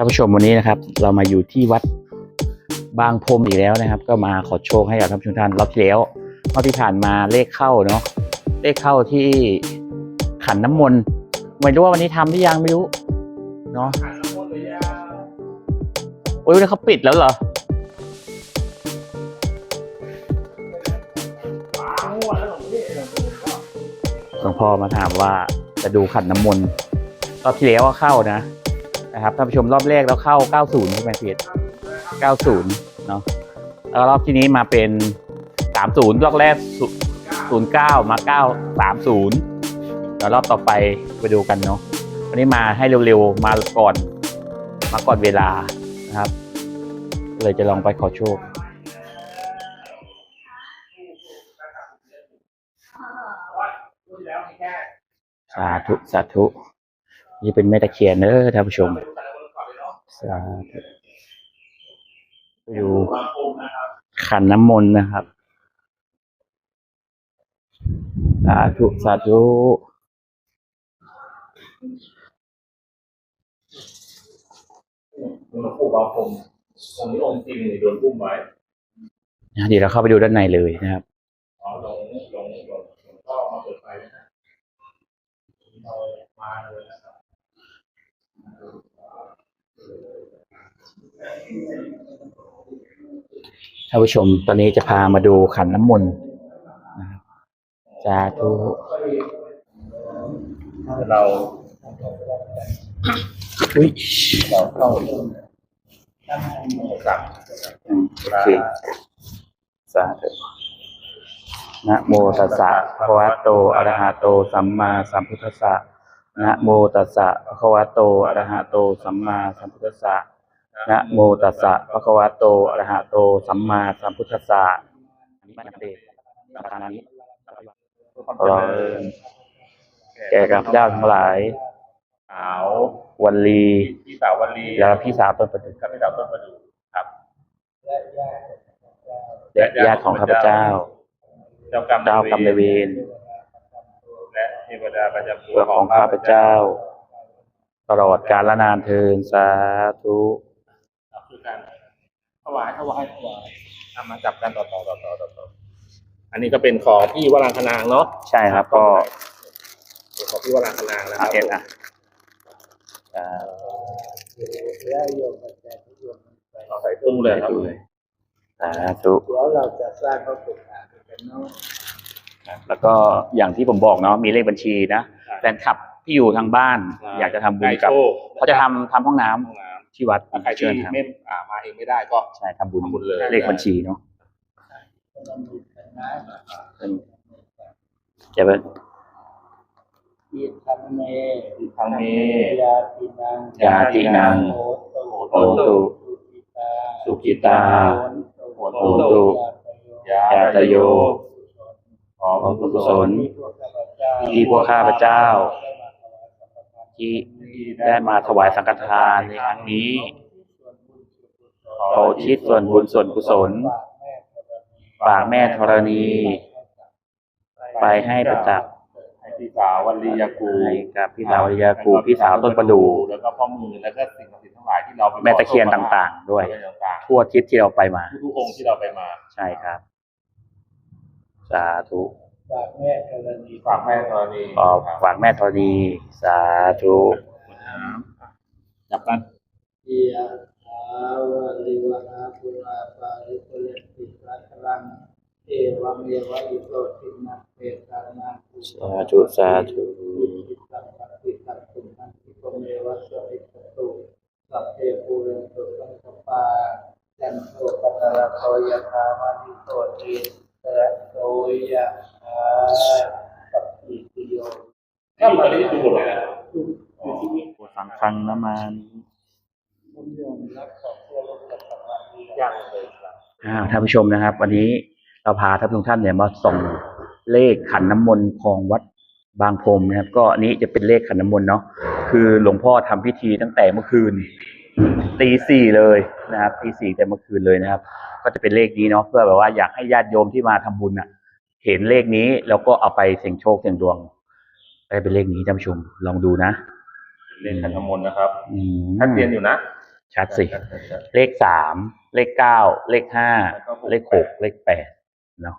ท่านผู้ชมวันนี้นะครับ เรามาอยู่ที่วัดบางพรมอีกแล้วนะครับ ก็มาขอโชคให้กับท่านผู้ชมท่านรอบที่แล้วรอบที่ผ่านมาเลขเข้าเนาะเลขเข้าที่ขันน้ำมนต์ไม่รู้ว่าวันนี้ทำหรือยังไม่รู้เนาะโอ้ยเขาปิดแล้วเหรอหลวงพ่อมาถามว่าจะดูขันน้ำมนต์รอบที่แล้วก็เข้านะ นะครับท่านผู้ชมรอบแรกแล้วเข้า 90ใช่ไหมพียร90 เนาะแล้วรอบที่นี้มาเป็น 30 รอบแรก 09 มา 9 30 แล้วรอบต่อไปไปดูกันเนาะวันนี้มาให้เร็วๆ มาก่อน มาก่อนเวลานะครับ เลยจะลองไปขอโชคสาธุ สาธุ นี่เป็นแม่ตะเคียนเนอะท่านผู้ชมสาธุไปดูขันน้ำมนต์นะครับสาธุสาธุหลวงปู่บางพรมองค์นี้องค์จริงนี่โดนพุ่มไว้นะเดี๋ยวเราเข้าไปดูด้านในเลยนะครับอ๋อหลวงหลวงหลวงหลวงพ่อมาเปิดไฟนะฮะเรามาเลยนะครับ ท่านผู้ชมตอนนี้จะพามาดูขันน้ำมนต์นะครับสาธุเราอุ้ยเราเข้าสั่งอืมโอเคสาธุนะโมตัสสะภะคะวะโตอะระหะโต สัมมาสัมพุทธัสสะ นะโมตัสสะภะคะวะโตอะระหะโต สัมมาสัมพุทธัสสะนะโมตัสสะภะคะวะโตอะระหะโต สัมมาสัมพุทธัสสะอันนี้มันเดชประการนี้เราแก่กับเจ้าทั้งหลายสาววันลีพี่สาววันลีและพี่สาวต้นประดุกกับพี่สาวต้นประดูครับและญาติของข้าพเจ้าเจ้ากรรมเจ้ากรรมนายเวรและเท วดาประจำตัวเพื่อของข้าพเจ้า ตลอดกาลนานเทินสาธุครับคือการถวายถวายถวายเอามาจับกันต่อต่อต่อต่อต่อต่ออันนี้ก็เป็นของพี่วรางคนางเนาะใช่ครับ ก็เป็นของพี่วรางคนางนะคอารับเอ็ดอะอ่าเอาใส่ตุ้งเลยครับสาธุเดี๋ยวเราจะสร้างพระปุกฐานกันเนาะ แล้วก็อย่างที่ผมบอกเนาะมีเลขบัญชีนะแฟนคลับที่อยู่ทางบ้าน อยากจะทำบุญกับไก่โชคเขาจะทำทำห้องน้ำห้องน้ที่วัดำถ้าใครที่เชิญครับไม่อ่ามาเองไม่ได้ก็ ใช่ทำบุญทำบุญเลย เลขบัญชีเนาะต้องมีกันนะจะเป็น อิทังเมทางเมยาตินังยาตินัง โหตุโอตุสุจิตาสุกิตา โหนโหตุยายาตโย ขอขอกุศลที่ที่พวกข้าพเจ้าได้มาถวายสังฆทานที่ได้มาถวายสังฆทานในครั้งนี้ ขออุทิศส่วนบุญส่วนกุศลฝากแม่ธรณี ไปให้ประจักษ์ให้พี่สาววันลียากูให้กับพี่สาววิริยากูพี่สาวต้นประดู่แล้วก็พ่อมือแล้วก็สิ่งศักดิ์สิทธิ์ทั้งหลายที่เราไปแม่ตะเคียนต่าง ๆ ด้วยแม่ตะเคีนต่างทั่วทิศที่เราไปมาๆทุกๆองค์ที่เราไปมา ใช่ครับ สาธุฝากแม่ธรณีฝากแม่ธรณีขอฝากแม่ธรณีสาธุจับกันเอียถาวะลิวหาปุราปาริปุเรนติสัคลังเอวังเอวะอิโตทินังเปตานังอุปสาธุสาธุติสังปฏิสังตุนังติโกเมวะสวิตตุสัพเพปูเรนตุสังกปาจันโทปนระโทยถามณิโตติระโต ยะหาสัพพิติโยถ้ามาที่ดูหมดเลยนะสังฆังนามานิบุญยมรักของตัวลูกกับสมาธิย่างเลยครับอ่าท่านผู้ชมนะครับ วันนี้เราพาท่านทุกท่านเนี่ยมาส่องเลขขันน้ำมนต์ของวัดบางพรมนะครับ ก็อันนี้จะเป็นเลขขันน้ำมนต์เนาะคือหลวงพ่อทำพิธีตั้งแต่เมื่อคืนตีสี่เลยนะครับตีสี่แต่เมื่อคืนเลยนะครับ ก็จะเป็นเลขนี้เนาะเพื่อแบบว่าอยากให้ญาติโยมที่มาทำบุญอะ เห็นเลขนี้แล้วก็เอาไปเสี่ยงโชคเสี่ยงดวงได้เป็นเลขนี้ท่านผู้ชมลองดูนะเล่นขันน้ำมนต์นะครับอืมชัดเจนอยู่นะ ชัดสิ เลขสามเลขเก้าเลขห้าเลขหกเลขแปดเนาะ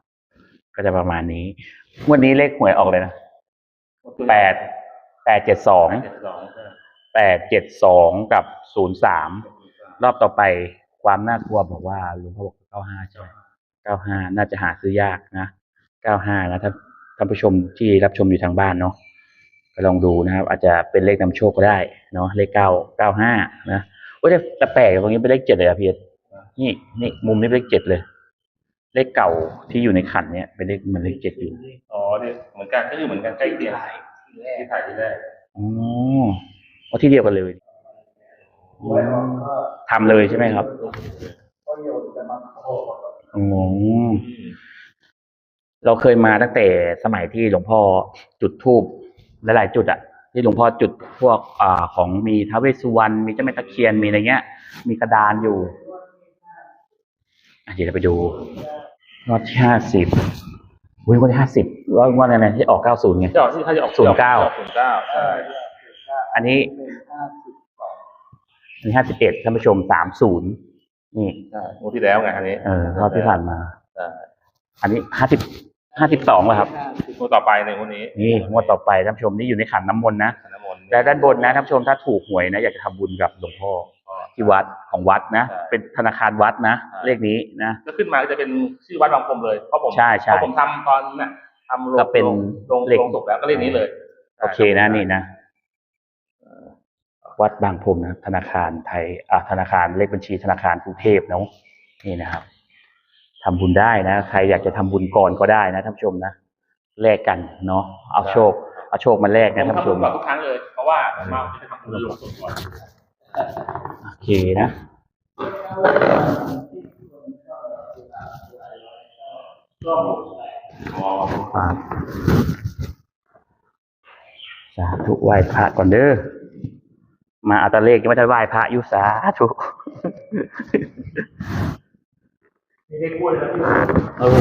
ก็จะประมาณนี้งวันนี้เลขหวยออกเลยนะแปดแปดเจ็ดสองเจ็ดสองใช่แปดเจ็ดสองกับศูนย์สามรอบต่อไปความน่ากลัวบอกว่าลุงเขาบอกเก้าห้าใช่ไหมเก้าห้าน่าจะหาซื้อยากนะ เก้าห้านะท่านท่านผู้ชมที่รับชมอยู่ทางบ้านเนาะก็ลองดูนะครับ อาจจะเป็นเลขนำโชคก็ได้เนาะเลขเก้าเก้าห้านะโอ้ยแต่แต่แปลกตรงนี้เป็นเลขเจ็ดเลยอะพี่เอ็ดนี่นี่มุมนี้เป็นเลขเจ็ดเลย เลขเก่าที่อยู่ในขันเนี่ยเป็นเลขมันเลขเจ็ดอยู่อ๋อเนี่ยเหมือนกันก็คือเหมือนกันใกล้เคียงที่แรกที่ถ่ายที่แรกอ๋อเอาที่เดียวกันเลยหวยออกก็ทำเลยใช่ไหมครับก็โยนจะมาโอ้อ๋อ เราเคยมาตั้งแต่สมัยที่หลวงพ่อจุดธูปหลายๆจุดอะที่หลวงพ่อจุดพวกอ่าของมีท้าวเวสสุวรรณมีเจ้าแม่ตะเคียนมีอะไรเงี้ย มีกระดานอยู่อะเดี๋ยวเราไปดูรอบที่ห้าสิบวิ่งวันที่ห้าสิบว่าว่าอะไรนะที่ออกเก้าศูนย์ไงจะออกที่ถ้าจะออกศูนย์เก้าศูนย์เก้าใช่อันนี้เป็นห้าสิบสองอันนี้ห้าสิบเอ็ดท่านผู้ชมสามศูนย์นี่ใช่งวดที่แล้วไงอันนี้ เออรอบที่ผ่านมาใช่อันนี้ห้าสิบ ห้าสิบสองแล้วครับห้าสิบงวดต่อไปในงวดนี้นี่งวดต่อไปท่านผู้ชมนี่อยู่ในขันน้ำมนต์นะขันน้ำมนต์และด้านบนนะท่านผู้ชมถ้าถูกหวยนะอยากจะทำบุญกับหลวงพ่อที่วัดของวัดนะใช่เป็นธนาคารวัดนะใช่เลขนี้นะก็ขึ้นมาก็จะเป็นชื่อวัดบางพรมเลยเพราะผมใช่ใช่เพราะผมทำตอนน่ะทำโรงก็เป็นโรงเหล็กโรงศพแล้วก็เล่นนี้เลย โอเคนะนี่นะเอ่อวัดบางพรมนะธนาคารไทยอ่าธนาคารเลขบัญชีธนาคารกรุงเทพเนาะนี่นะครับ ทำบุญได้นะ ใครอยากจะทำบุญก่อนก็ได้นะท่านผู้ชมนะแลกกันเนาะเอาโชคเอาโชคมาแลกผนะมท่านผู้ทำชบุมญก่อนทุกครั้งเลยเพราะว่าผมมาจะทำบุญลงศพก่อนโอเคนะอ๋อครับสาธุไหว้พระก่อนเด้อมาเอาแตะเลขยังไม่ได้ไหว้พระอยู่สาธุ ไม่ได้กล้วยแล้วที่เออ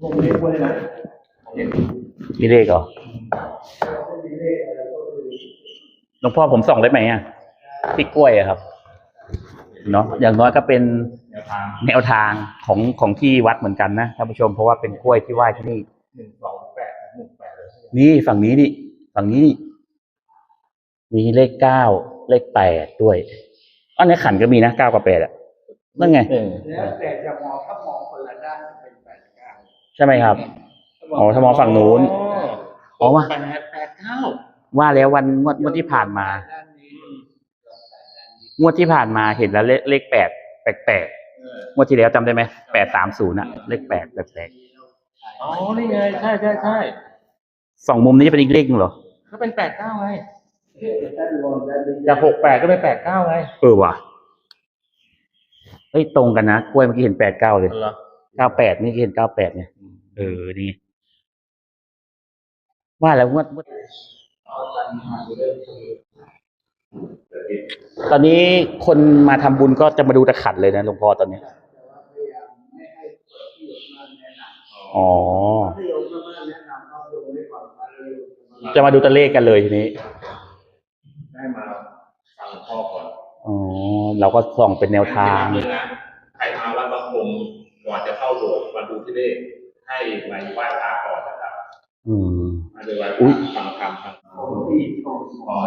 ผมไม่ได้กล้วยนะมีเลขเหรอไม่ได้เลขอะไรก็คือหลวงพ่อผมส่องได้ไหมอะที่กล้วยอะครับเนาะอย่างน้อยก็เป็นแนวทางแนวทางของของที่วัดเหมือนกันนะท่านผู้ชมเพราะว่าเป็นกล้วยที่ไหว้ที่นี่หนึ่งสองแปดหนึ่งแปดเลยนี่ฝั่งนี้นี่ฝั่งนี้นี่มีเลขเก้าเลขแปดด้วย อันในขันก็มีนะเก้ากับแปดอะนั่นไงหนึ่งแล้วแต่จะมองถ้ามองคนละด้านจะเป็นแปดเก้าใช่ไหมครับ อ๋อถ้ามองฝั่งนู้น อ๋อว่าแปดแปดเก้าว่าแล้ววันงวดงวดที่ผ่านมาด้านนี้งวดที่ผ่านมาเห็นแล้วเลขเลขแปดแปลกๆงวดที่แล้วจำได้ไหมแปดสามศูนย์อะเลขแปดแปลกอ๋อนี่ไง ใช่ใช่ใช่ๆสองมุมนี้จะเป็นอีกเลขหนึงเหรอก็เป็นแปดเก้าไง ด้านบนด้านนี้จากหกแปดก็เป็นแปดเก้าไงเออว่ะเฮ้ยตรงกันนะกล้วยเมื่อกี้เห็นแปดเก้าเลยเหรอเก้าแปดนี่เห็นเก้าแปดเนี่ยเออนี่ว่าแล้วงวดงวดเอาตันมาเริ่มคือตอนนี้คนมาทำบุญก็จะมาดูตะขัดเลยนะหลวงพ่อตอนนี้แต่ว่าพยายามไม่ให้คนที่อยู่บ้านแนะนำอ๋อถ้าโยมไม่มาแนะนำก็โยมไม่ฟังมาเลยโยมจะมาจะมาดูตัวเลขกันเลยทีนี้ ได้มาฟังพ่อก่ อนอ๋อเราก็ส่องเป็นแนวทางนะใครมาวัดบางพรมก่อนจะเข้าโบสถ์มาดูที่เลขให้มาไหว้พระก่อนนะครับ อืมมาดูไหว้พอุ๊ระยฟังธรรมฟังคนที่ชมอ๋อ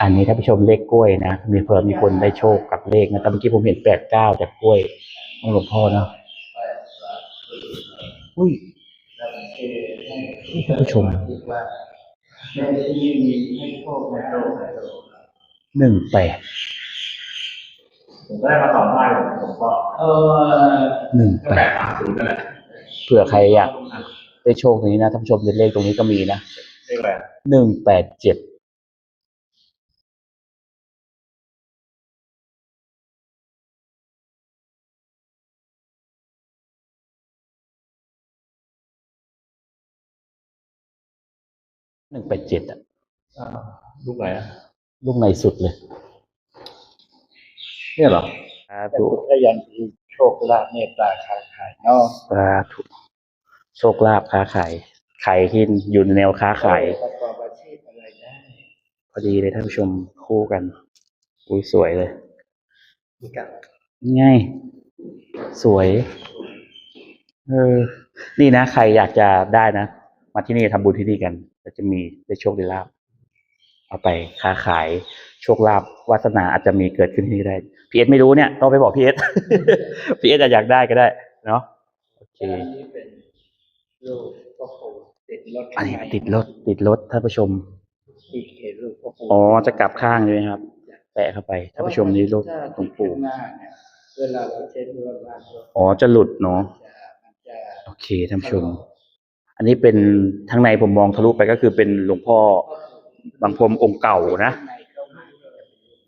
อันนี้ถ้าผู้ชมเลขกล้วยนะมีเพิ่มมีคนได้โชคกับเลขนะแต่เมื่อกี้ผมเห็นแปดเก้าจากกล้วยของหลวงพ่อนะอุ้ยนี่ท่านผู้ชม ห้โชคในโลกในโลกหนึ่งแปดผมก็ได้มาสองใบผมก็เออหนึ่งก็แปแปดดสามศูนย์นั่นแหละเผื่อใครอยากได้โชคตรงนี้นะท่านผู้ชมเลขตรงนี้ก็มีนะเลขอะไรหนึ่งแปดเจ็ด หนึ่งแปดเจ็ดอะอ่าลูกไหนอะลูกในสุดเลย เนี่ยเหรอสาแต่ธุพุทธยันตีโชคลาภเมตตาค้าขายเนาะสาธุโชคลาภค้าขายขายที่อยู่ในแนวค้าขาย ประกอบไปพอดีเลยท่านผู้ชมคู่กัน อุ้ยสวยเลย มีกับง่าย สวย เออ นี่นะ ใครอยากจะได้นะ มาที่นี่ทำบุญที่นี่กัน ก็จะมีได้โชคได้ลาบเอาไปค้าขายโชคลาภวาสนาอาจจะมีเกิดขึ้นที่นี่ได้พีเอสไม่รู้เนี่ยต้องไปบอกพีเอสพีเอสอยากได้ก็ได้ เนาะโอเคอันนี้เป็นลูกพ่อปู่ติดรถอันนี้ติดรถติดรถท่านผู้ชมอีกเห็นลูกพ่อปู่อ๋อจะกลับข้างใช่ไหมครับ แปะเข้าไปท่านผู้ชมนี่รูปหลวงปู่ข้างหน้าเนี่ยเวลาเราเช็ดรถบ้านรถอ๋อจะหลุดเนาะจะมันจะโอเคท่านผู้ชม อันนี้เป็นทั้งในผมมองทะลุไปก็คือเป็นหลวงพ่อบางพรมองค์เก่านะข้างในเข้ามาก็จะ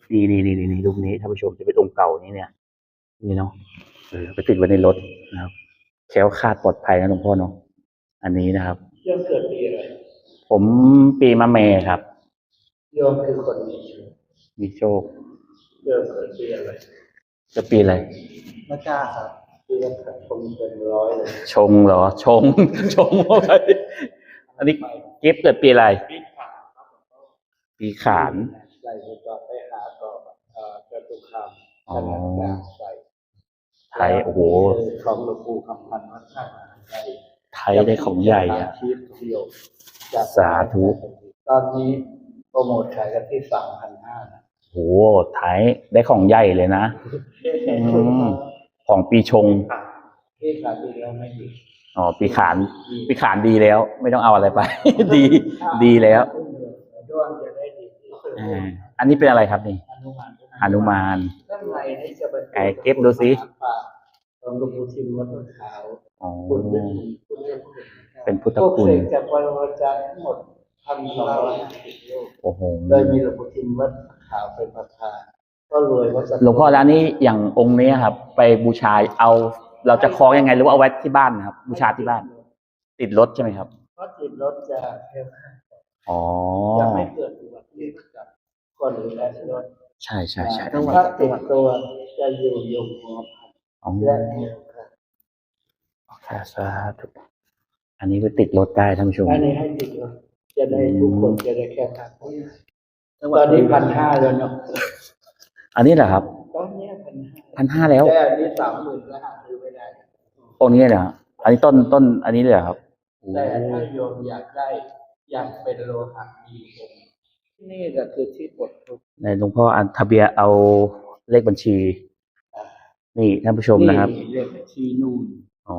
เป็นนี่นี่นี่นี่รูปนี้ท่านผู้ชมจะเป็นองค์เก่านี่เนี่ย นี่เนาะเออไปติดไว้ในรถนะครับแคล้วคลาดปลอดภัยนะหลวงพ่อเนาะอันนี้นะครับโยมเกิดปีอะไรผมปีมะเมครับโยมคือคนมีชีวิตมีโชคโยมเกิดปีอะไรจะปีอะไรไม่กล้าครับ ปีละครับผมเป็นร้อยเลยชงเหรอ ชง ชงอะไรอันนี้กิฟต์เกิดปีอะไร ปีขาครับปีขาน ใส่ไปต่อไปหาต่อเอ่อจตุคามอ๋อขนาดกลางใส่ไทยโอ้โห ของหลวงปู่คำพันธ์วัดท่าใส่ไทยได้ของใหญ่อะชีพเดียวจากสาธุ ตอนนี้โปรโมทขายกันที่สามพันห้านะโหไทยได้ของใหญ่เลยนะ อืม ของปีชงที่ขายปีแล้วไม่ดีอ๋อปีขานปีขานดีแล้ว ไม่ต้องเอาอะไรไป ดีดีแล้วด้วงจะได้ดีอ่าอันนี้เป็นอะไรครับนี่อนุมานหนุมานด้านในนี่จะเป็นไหนเก็บดูสิของหลวงปู่ทิมวัดต้นขาวอ๋อคุณเป็นคุณเรียกคุณเป็นพุทธพวกคุณเสกจากปรมาจารย์ทั้งหมดพันสองร้อยห้าสิบรูปโอ้โหโดยมีหลวงปู่ทิมวัดขาวเป็นประธาน ก็รวยวัดหลวงพ่อแล้วนี่อย่างองค์นี้ครับ ไปบูชาเอา เราจะคล้องยังไงหรือว่าเอาไว้ที่บ้านนะครับ บูชาที่บ้าน ติดรถใช่ไหมครับเพราะติดรถจะแค่ห้าอ๋อจะไม่เกิดอุบัติเหตุกับคนหรือแอคซิเดนต์ใช่ใช่ใช่ถ้าติดตัวจะอยู่ยงหัวพันอ๋อและเดียวกันค่ะสาธุอันนี้ก็ติดรถได้ท่านผู้ชมอันนี้ให้ติดรถจะได้ทุกคนจะได้แค่พันตอนนี้พันห้าแล้วเนาะ อันนี้เหรอครับตอนนี้พันห้าพันห้าแล้วแต่อันนี้สามหมื่นก็หาซื้อไม่ได้องค์นี้เหรออันนี้ต้นต้น อันนี้เลยเหรอครับโอ้แต่ถ้าโยมอยากได้อยากเป็นโลหะดีผมที่นี่ก็คือที่ปลดทุกข์ในหลวงพ่ออันทะเบียนเอาเลขบัญชี นี่ท่านผู้ชมนะครับเรียกบัญชีนู่นอ๋อ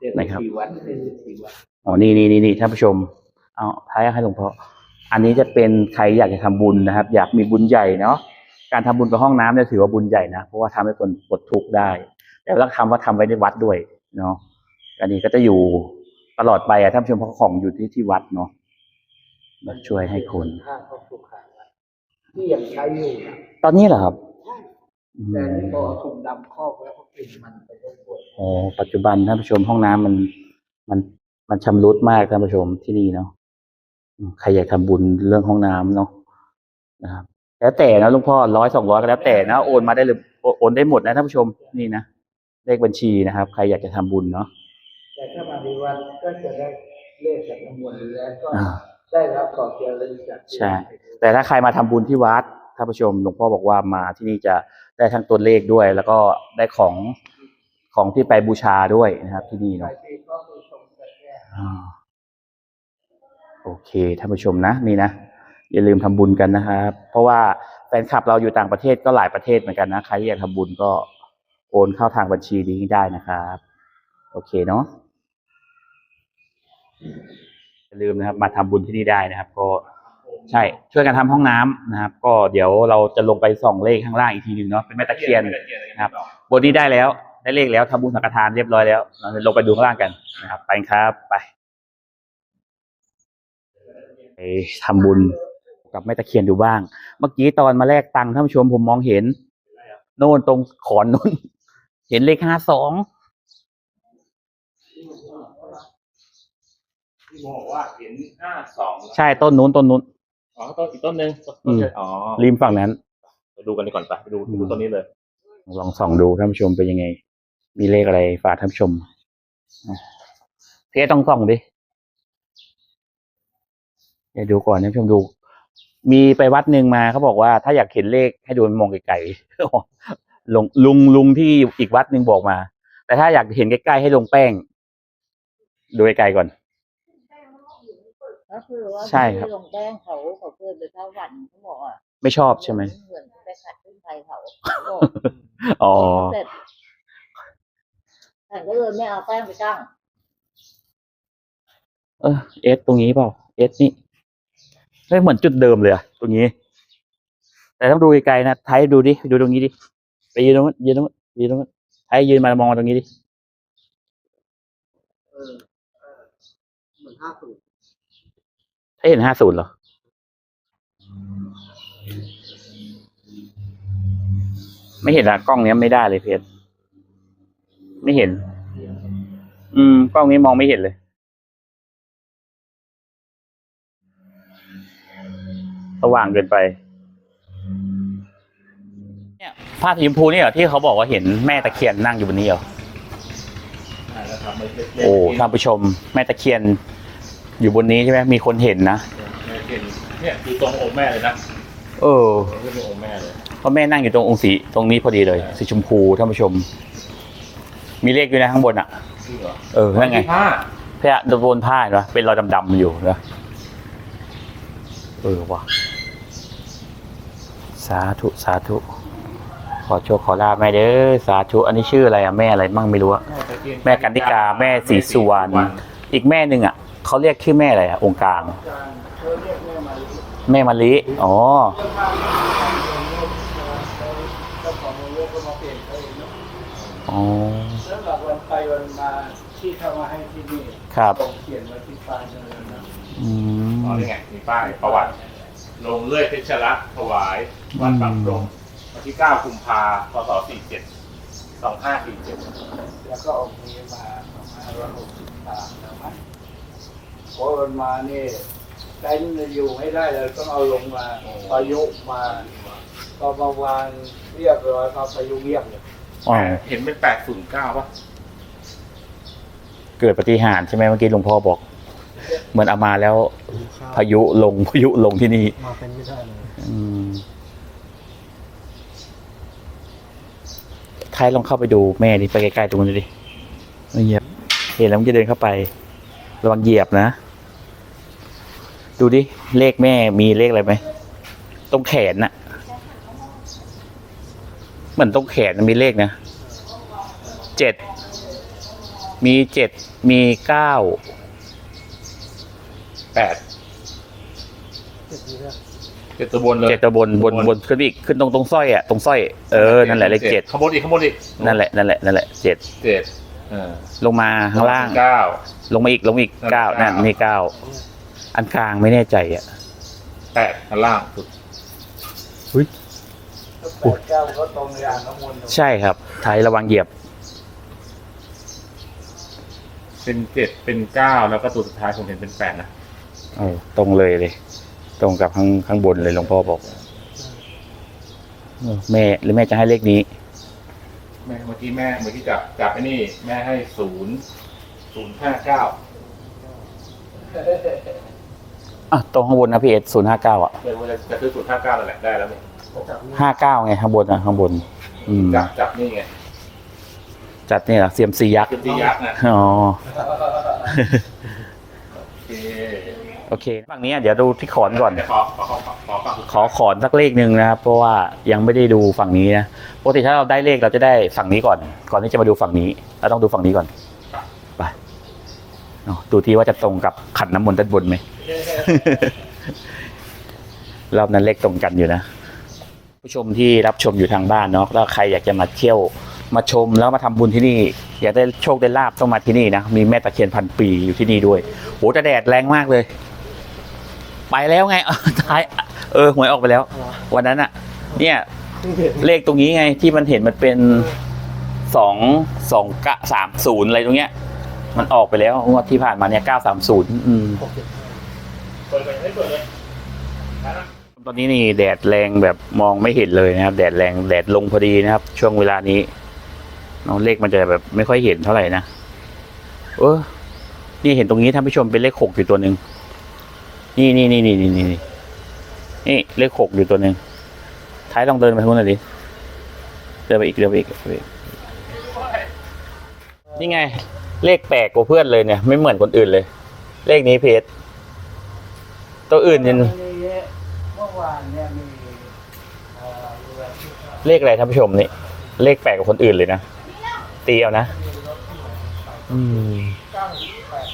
เรียกไหนบัญครับชีวัดเรียกบัญชีวัดอ๋อนี่นี่นี่นี่ท่านผู้ชม เอาท้ายให้หลวงพ่ออันนี้จะเป็นใครอยากจะทำบุญนะครับ อยากมีบุญใหญ่เนาะ การทำบุญกับห้องน้ำเนี่ยถือว่าบุญใหญ่นะ เพราะว่าทำให้คนปลดทุกข์ได้ แต่เราทำว่าทำไว้ในวัดด้วยเนาะอันนี้ก็จะอยู่ตลอดไปอะท่านผู้ชมเพราะของอยู่ที่ที่วัดเนาะมาช่วยให้คนข้างพระสุขาวัดที่ยังใช้อยู่นะตอนนี้เหรอครับอืมแต่นี่บอกว่าถุงดำครอบแล้วก็กลิ่นมันไปรบกวนอ๋อปัจจุบันท่านผู้ชมห้องน้ำมันมันมันชำรุดมากท่านผู้ชมที่นี่เนาะอืมใครอยากทำบุญเรื่องห้องน้ำเนาะนะครับ แล้วแต่นะหลุงพ่อร้อยสองร้อยก็แล้วแต่นะโอนมาได้เลยโอโอนได้หมดนะท่านผู้ชมนี่นะเลขบัญชีนะครับ ใครอยากจะทำบุญเนาะแต่ถ้ามาดีวันก็จะได้เลขจากน้ำมนต์แล้วก็อ่าได้รับของเจริญจากที่ใช่ แต่ถ้าใครมาทำบุญที่วัดท่านผู้ชมหลวงพ่อบอกว่ามาที่นี่จะได้ทั้งตัวเลขด้วย แล้วก็ได้ของของที่ไปบูชาด้วยนะครับ ที่นี่ใครเนาะที่ก็คือชมกันแค่อ่าโอเคท่านผู้ชมนะ นี่นะ อย่าลืมทำบุญกันนะครับ เพราะว่าแฟนคลับเราอยู่ต่างประเทศก็หลายประเทศเหมือนกันนะ ใครที่อยากทำบุญก็โอนเข้าทางบัญชีนี้ได้นะครับ โอเคเนาะอย่าลืมนะครับ มาทำบุญที่นี่ได้นะครับ ก็ใช่ช่วยกันทำห้องน้ำนะครับ ก็เดี๋ยวเราจะลงไปส่องเลขข้างล่างอีกทีหนึ่งเนาะเป็นแม่ตะเคียนนะครับบนนี้ได้แล้วได้เลขแล้วทำบุญสังฆทานเรียบร้อยแล้วเราจะลงไปดูข้างล่างกันนะครับ ไปครับไปไปทำบุญ กับแม่ตะเคียนดูบ้าง เมื่อกี้ตอนมาแลกตังค์ท่านผู้ชมผมมองเห็น โน่นตรงขอนนู้นเห็นเลขห้าสองที่โมบอกว่าเห็นห้าสองใช่ต้นนู้นต้นนู้นอ๋อต้นอีกต้นหนึ่งอืมอ๋อริมฝั่งนั้นไปดูกันดีก่อนไปไปดูไปดูต้นนี้เลย ลองส่องดูท่านผู้ชมเป็นยังไง มีเลขอะไรฝากท่านผู้ชมอะพี่เอ๊ต้องส่องดิเดี๋ยวดูก่อนท่านผู้ชมดู มีไปวัดหนึ่งมาเขาบอกว่าถ้าอยากเห็นเลขให้ดูมองไกลๆลุงลุงลุงที่อีกวัดหนึ่งบอกมา แต่ถ้าอยากเห็นใกล้ๆให้ลงแป้ง ดูไกลๆก่อน ก็คือว่าใช่ครับที่ลงแป้งเขาเขาเคยไปเข้าฝันเขาบอกอะไม่ชอบใช่ไหมเหมือนไปขัดขึ้นไฟเขาเขาบอกอ๋อเสร็จฉันก็เลยไม่เอาแป้งไปตั้งเออเอสตรงนี้เปล่าเอสนี่ เฮ้ยเหมือนจุดเดิมเลยอะตรงนี้ แต่ต้องดูไกลๆนะไทยดูดิดูตรงนี้ดิไปยืนตรงนู้นยืนตรงนู้นยืนตรงนู้นไทยยืนมามองตรงนี้ดิเออเออเหมือนห้าสูตรไทยเห็นห้าศูนย์เหรอไม่เห็นอะกล้องเนี้ยไม่ได้เลยเพชรไม่เห็น อืม กล้องนี้มองไม่เห็นเลย สว่างเกินไป เนี่ยผ้าสีชมพูนี่เหรอที่เขาบอกว่าเห็นแม่ตะเคียนนั่งอยู่บนนี้เหรออ่าแล้วครับไม่เล็กๆโอ้ท่านผู้ชม แม่ตะเคียน อยู่บนนี้ใช่ไหมมีคนเห็นนะเนี่ยเห็นเนี่ยคือตรงองค์แม่เลยนะเออนี่เป็นองค์แม่เลยเพราะแม่นั่งอยู่ตรงองค์สีตรงนี้พอดีเลย สีชมพูท่านผู้ชม มีเลขอยู่นะข้างบนอะจริงเหรอเออนั่นไงที่ผ้าพระโดนผ้าเห็นปะเป็นรอยดำๆอยู่นะเออว่ะ สาธุสาธุ ขอโชคขอลาบแม่เด้อสาธุอันนี้ชื่ออะไรอะแม่อะไรมั่งไม่รู้อะแม่กันติกาแม่ศรีสุวรรณอีกแม่หนึ่งอะเขาเรียกชื่อแม่อะไรอะองค์กลางการเขาเรียกแม่มาลีแม่มะลิอ๋อเจ้าของโรงเรียนก็มาเปลี่ยนเขาเองเนาะอ๋อแล้วหลักวันไปวันมาที่เข้ามาให้ที่นี่ครับต้องเขียนไว้ที่ป้ายนั่นเลยนะอืมอ๋อนี่ไงมีป้ายประวัติ ลงเลื่อยเพชรรัตน์ถวายวัดบางปรงวันที่ 9 กุมภาพศ 47 2547 แล้วก็องค์นี้มาสองพันห้าร้อยหกสิบสามนะมั้งเพราะมันมาเนี่ยเต็นท์เนี่ยอยู่ไม่ได้เลยต้องเอาลงมาพายุมาก็มาวางเรียบร้อยพอพายุเงียบเลยอ๋อเห็นเป็น 809ป่ะ เกิดปฏิหารย์ใช่ไหมเมื่อกี้หลวงพ่อบอก เหมือนเอามาแล้ว พายุลงพายุลงที่นี่มาเป็นไม่ได้เลยอืมท้ายลองเข้าไปดูแม่ดิไปใกล้ๆตรงนี้ดิไม่เหยียบเห็นแล้วมันจะเดินเข้าไประวังเหยียบนะ ดูดิ เลขแม่มีเลขอะไรไหมตรงแขนน่ะเหมือนตรงแขนมีเลขนะเจ็ดมีเจ็ดมีเก้า 8เจ็ดตัวบนเลย เจ็ดตัวบนบน บนขึ้นอีกขึ้นตรงตรงสร้อยอะตรงสร้อยเออนั่นแหละเลขเจ็ดข้างบนอีกข้างบนอีกนั่นแหละนั่นแหละนั่นแหละเจ็ดเจ็ดเออลงมาข้างล่างเก้าลลงมาอีกลงมาอีกนั่นเก้าเก้านั่นนี่เก้าอันกลางไม่แน่ใจอะแปดข้างล่างสุดแปดเก้าก็ตรงในอ่างน้ำมนต์ใช่ครับไทยระวังเหยียบเป็นเจ็ดเป็นเก้าแล้วก็ตัวสุดท้ายผมเห็นเป็นแปดนะ เออตรงเลยเลย ตรงกับข้างข้างบนเลยหลวงพ่อบอกเออแม่ หรือแม่จะให้เลขนี้ แม่เมื่อกี้แม่เมื่อกี้จับจับไอ้นี่ แม่ให้ศูนย์ศูนย์ห้าเก้าอะตรงข้างบนนะพี่เอศูนย์ห้าเก้าอะเดี๋ยวว่าจะจะซื้อศูนย์ห้าเก้านั่นแหละได้แล้วนี่ห้าเก้าไงข้างบนอะข้างบน อืมจับจับนี่ไงจัดนี่เหรอเซียมซียักษ์คือที่ยักษ์นะ อ๋อโอเค โอเคฝั่งนี้อะเดี๋ยวดูที่ขอนก่อน ขอขอขอขอขอนสักเลขหนึ่งนะครับ เพราะว่ายังไม่ได้ดูฝั่งนี้นะปกติถ้าเราได้เลขเราจะได้ฝั่งนี้ก่อน ก่อนที่จะมาดูฝั่งนี้ เราต้องดูฝั่งนี้ก่อนไปดูที่ว่าจะตรงกับขันน้ำมนต์ด้านบนไหมรอบนั้นเลขตรงกันอยู่นะ ผู้ชมที่รับชมอยู่ทางบ้านเนาะแล้วใครอยากจะมาเที่ยวมาชมแล้วมาทำบุญที่นี่ อยากได้โชคได้ลาบต้องมาที่นี่นะมีแม่ตะเคียนพันปีอยู่ที่นี่ด้วยโหแต่แดดแรงมากเลย ไปแล้วไงท้ายเออหวยออกไปแล้ว วันนั้นอะเนี่ยเลขตรงนี้ไงที่มันเห็นมันเป็นสองสองกะสามศูนย์อะไรตรงเนี้ย มันออกไปแล้วงวดที่ผ่านมาเนี่ยเก้าสามศูนย์อืมตอนนี้นี่แดดแรงแบบมองไม่เห็นเลยนะครับ แดดแรงแดดลงพอดีนะครับ ช่วงเวลานี้น้องเลขมันจะแบบไม่ค่อยเห็นเท่าไหร่นะเออนี่เห็นตรงนี้ท่านผู้ชมเป็นเลขหกอยู่ตัวหนึ่ง นี่นี่นี่นี่นี่นี่นี่เลขหกอยู่ตัวหนึ่งท้ายลองเดินไปทางนู้นหน่อยดิเดินไปอีกเดินไปอีกนี่ไง เลขแปลกกว่าเพื่อนเลยเนี่ย ไม่เหมือนคนอื่นเลย เลขนี้เพจตัวอื่นยังเมื่อวานเนี่ยมีเอ่อเรือที่เขาเลขอะไรท่านผู้ชมนี่ เลขแปลกกว่าคนอื่นเลยนะตีเอานะ อืม เก้าแปด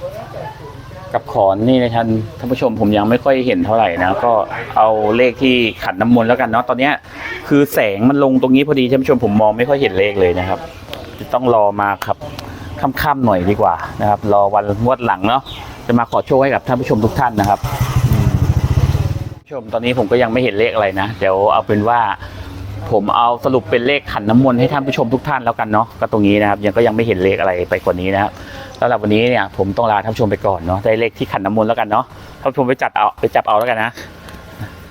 วันนั้นแต่ศูนย์เกับขอนนี่นะท่านท่านผู้ชมผมยังไม่ค่อยเห็นเท่าไหร่นะก็เอาเลขที่ขันน้ำมนต์แล้วกันเนาะตอนนี้คือแสงมันลงตรงนี้พอดีท่านผู้ชมผมมองไม่ค่อยเห็นเลขเลยนะครับจะต้องรอมาครับค่ำๆหน่อยดีกว่านะครับ รอวันงวดหลังเนาะจะมาขอโชคให้กับท่านผู้ชมทุกท่านนะครับชมตอนนี้ผมก็ยังไม่เห็นเลขอะไรนะ เดี๋ยวเอาเป็นว่าผมเอาสรุปเป็นเลขขันน้ำมนต์ให้ท่านผู้ชมทุกท่านแล้วกันเนาะก็ตรงนี้นะครับยังก็ยังไม่เห็นเลขอะไรไปกว่านี้นะครับ สำหรับวันนี้เนี่ยผมต้องลาท่านผู้ชมไปก่อนเนาะได้เลขที่ขันน้ำมนต์แล้วกันเนาะท่านผู้ชมไปจัดเอาไปจับเอาแล้วกันนะ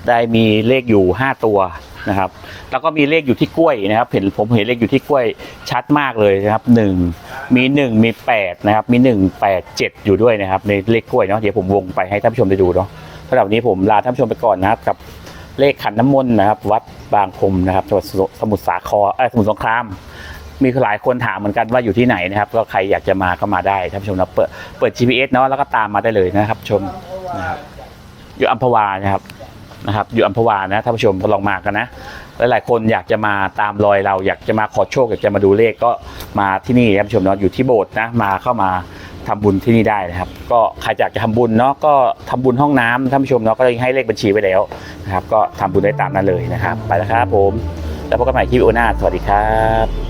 ได้มีเลขอยู่ห้าตัวนะครับ แล้วก็มีเลขอยู่ที่กล้วยนะครับ เห็นผมเห็นเลขอยู่ที่กล้วยชัดมากเลยนะครับหนึ่งมีหนึ่งมีแปดนะครับ มีหนึ่งแปดเจ็ดอยู่ด้วยนะครับ ในเลขกล้วยเนาะเดี๋ยวผมวงไปให้ท่านผู้ชมได้ดูเนาะสำหรับวันนี้ผมลาท่านผู้ชมไปก่อนนะครับกับเลขขันน้ำมนต์นะครับ วัดบางพรมนะครับจังหวัดสมุทรสาครเออสมุทรสงคราม มีหลายคนถามเหมือนกันว่าอยู่ที่ไหนนะครับก็ใครอยากจะมาก็มาได้ท่านผู้ชมนะเปิดเปิด GPS เนาะแล้วก็ตามมาได้เลยนะครับชมนะครับอยู่อัมพวานะครับนะครับ อยู่อัมพวานะท่านผู้ชมก็ลองมากันนะหลายๆคนอยากจะมาตามรอยเราอยากจะมาขอโชคอยากจะมาดูเลขก็มาที่นี่ท่านผู้ชมเนาะอยู่ที่โบสถ์นะมาเข้ามาทำบุญที่นี่ได้นะครับ ก็ใครอยากจะทำบุญเนาะก็ทำบุญห้องน้ำท่านผู้ชมเนาะก็ให้เลขบัญชีไว้แล้วนะครับ ก็ทำบุญได้ตามนั้นเลยนะครับ ไปแล้วครับผม แล้วพบกันใหม่ที่วิโอนาสวัสดีครับ